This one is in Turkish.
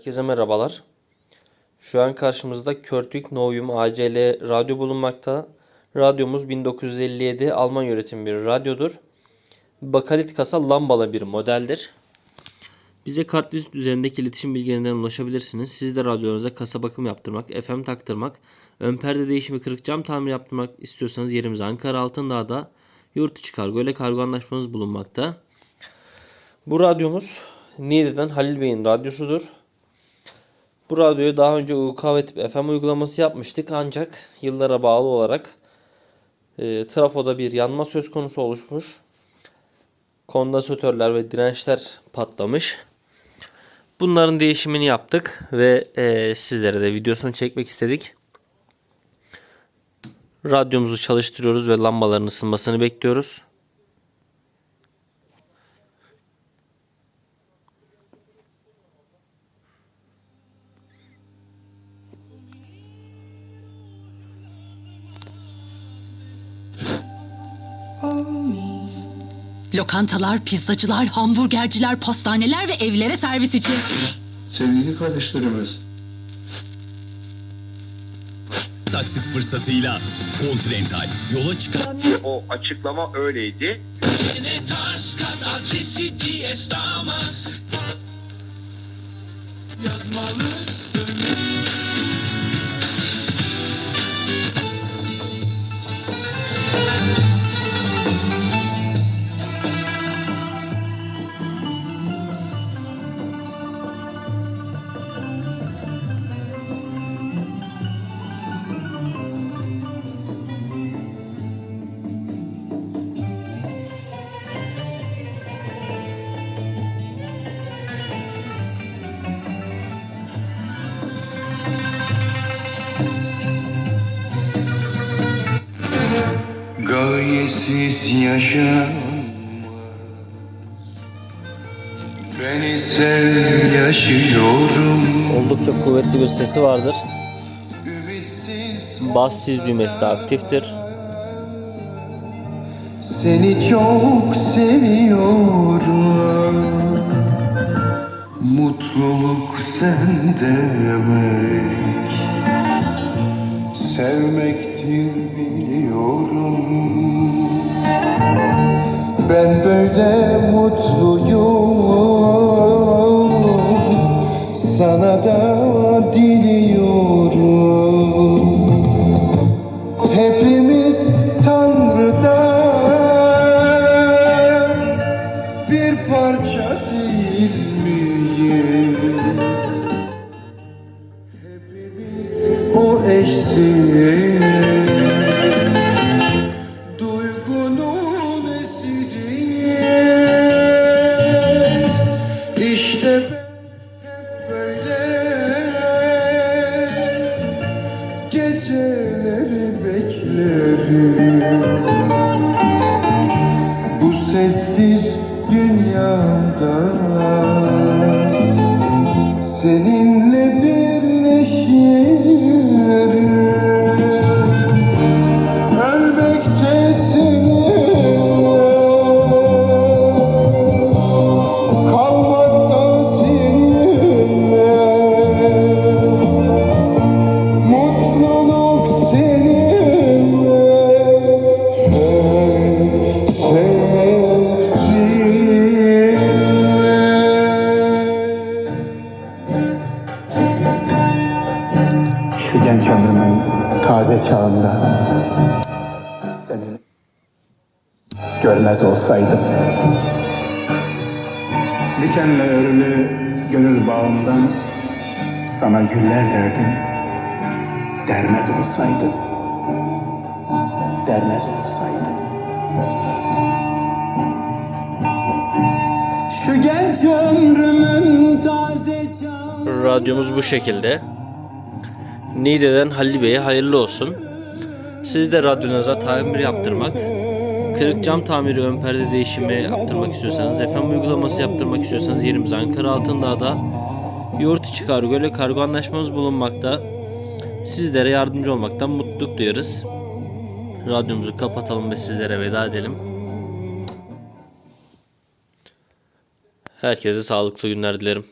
Herkese merhabalar. Şu an karşımızda Körtük Novum ACL radyo bulunmakta. Radyomuz 1957 Alman üretim bir radyodur. Bakalit kasa lambalı bir modeldir. Bize kartvizit üzerindeki iletişim bilgilerinden ulaşabilirsiniz. Siz de radyonuza kasa bakım yaptırmak, FM taktırmak, ön perde değişimi, kırık cam tamir yaptırmak istiyorsanız yerimiz Ankara Altındağ'da yurt içi kargo ile kargo anlaşmamız bulunmakta. Bu radyomuz Niğde'den Halil Bey'in radyosudur. Bu radyoyu daha önce UK ve tip FM uygulaması yapmıştık ancak yıllara bağlı olarak e, trafoda bir yanma söz konusu oluşmuş. Kondansatörler ve dirençler patlamış. Bunların değişimini yaptık ve e, sizlere de videosunu çekmek istedik. Radyomuzu çalıştırıyoruz ve lambaların ısınmasını bekliyoruz. Lokantalar, pizzacılar, hamburgerciler, pastaneler ve evlere servis için. Sevgili kardeşlerimiz, taksit fırsatıyla Continental yola çıkan o açıklama öyleydi. Gayesiz yaşam Beni sev yaşıyorum Oldukça kuvvetli bir sesi vardır. Bas tiz düğmesi de aktiftir. Seni çok seviyorum Mutluluk sende demek Sevmektir biliyorum. Ben böyle mutluyum dünyada Seninle taze çağında. Seni görmez olsaydım. Dikenle örülü gönül bağımdan sana güller derdim. Dermez olsaydım. Dermez olsaydım. Şu genç ömrümün taze çağında. Radyomuz bu şekilde. Niğde'den Halil Bey'e hayırlı olsun. Siz de radyonuza tamir yaptırmak, kırık cam tamiri ön perde değişimi yaptırmak istiyorsanız, FM uygulaması yaptırmak istiyorsanız yerimiz Ankara Altındağ'da. Yurt içi kargo ile kargo anlaşmamız bulunmakta. Sizlere yardımcı olmaktan mutluluk duyarız. Radyomuzu kapatalım ve sizlere veda edelim. Herkese sağlıklı günler dilerim.